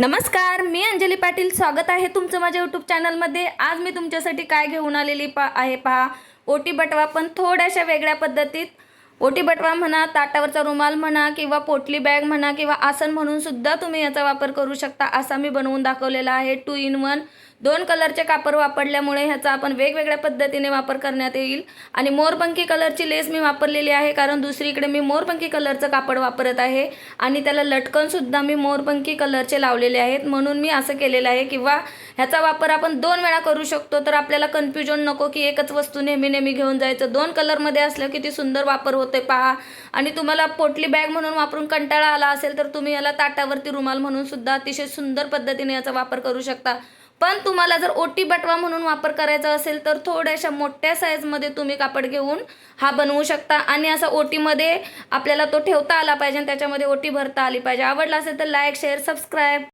नमस्कार मी अंजली पाटील. स्वागत आहे तुमचं माझ्या यूट्यूब चॅनलमध्ये आज मी तुमच्यासाठी काय घेऊन आलेली पा आहे पहा ओटी बटवा पण थोड्याशा वेगळ्या पद्धतीत. ओटी बटवा म्हणा ताटावरचा रुमाल म्हणा किंवा पोटली बॅग म्हणा किंवा आसन म्हणून सुद्धा तुम्ही याचा वापर करू शकता असा मी बनवून दाखवलेला आहे. Two in one. दोन कलरचे कापड वापरल्यामुळे ह्याचा आपण वेगवेगळ्या पद्धतीने वापर करण्यात येईल. आणि मोरपंखी कलरची लेस मी वापरलेली आहे कारण दुसरीकडे मी मोरपंखी कलरचं कापड वापरत आहे आणि त्याला लटकनसुद्धा मी मोरपंखी कलरचे लावलेले आहेत. म्हणून मी असं केलेलं आहे किंवा ह्याचा वापर आपण दोन वेळा करू शकतो तर आपल्याला कन्फ्युजन नको की एकच वस्तू नेहमी नेहमी घेऊन जायचं. दोन कलरमध्ये असलं किती सुंदर वापर होते पहा. आणि तुम्हाला पोटली बॅग म्हणून वापरून कंटाळा आला असेल तर तुम्ही याला ताटावरती रुमाल म्हणून सुद्धा अतिशय सुंदर पद्धतीने याचा वापर करू शकता. पण तुम्हाला जर ओटी बटवा म्हणून वापर करायचा असेल तर थोड्याशा मोठ्या साईजमध्ये तुम्ही कापड घेऊन हा बनवू शकता. आणि असा ओटीमध्ये आपल्याला तो ठेवता आला पाहिजे आणि त्याच्यामध्ये ओटी भरता आली पाहिजे. आवडला असेल तर लाईक शेअर सबस्क्राईब